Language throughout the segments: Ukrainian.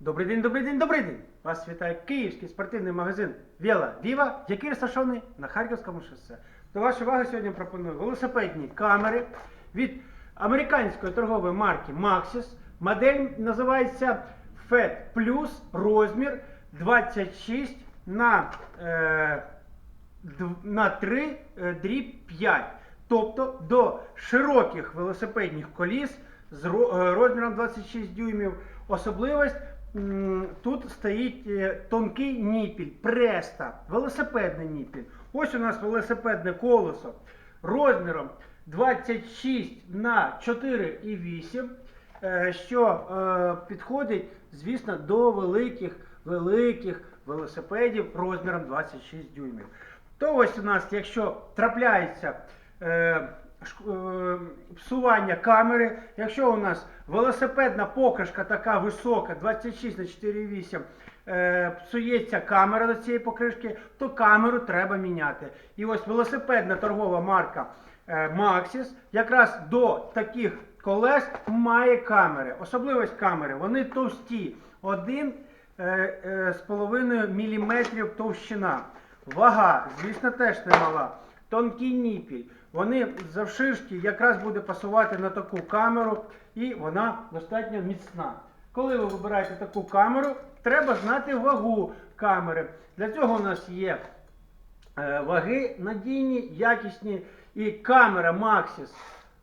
Добрий день, добрий день, добрий день! Вас вітає київський спортивний магазин Віла Віва, який розташований на Харківському шосе. До вашої уваги сьогодні пропоную велосипедні камери від американської торгової марки Maxis. Модель називається FET Plus, розмір 26 на, е, на 3 е, дріб 5. Тобто до широких велосипедних коліс з е, розміром 26 дюймів. Особливість тут стоїть е, тонкий ніпіль, преста, велосипедний ніпіль. Ось у нас велосипедне колесо розміром 26 на 4,8, е, що е, підходить, звісно, до великих, великих велосипедів розміром 26 дюймів. То ось у нас, якщо трапляється псування камери, якщо у нас велосипедна покришка така висока, 26 на 4,8, е, псується камера до цієї покришки, то камеру треба міняти. І ось велосипедна торгова марка е, Maxis якраз до таких колес має камери. Особливість камери, вони товсті. Один е, е, з половиною міліметрів товщина. Вага, звісно, теж немала. Тонкий ніпіль. Вони завширшки якраз буде пасувати на таку камеру, і вона достатньо міцна. Коли ви вибираєте таку камеру, треба знати вагу камери. Для цього у нас є е, ваги надійні, якісні. І камера Maxis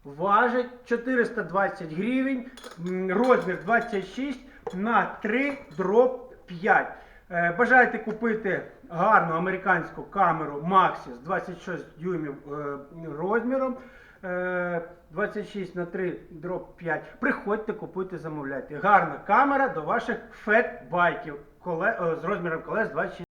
важить 420 гривень, розмір 26 на 3 дроб 5. Е, Бажаєте купити гарну американську камеру Maxis 26 дюймів е, розміром. е, 26 на 3 дроб 5. Приходьте, купуйте, замовляйте. Гарна камера до ваших фет-байків е, з розміром колес 26.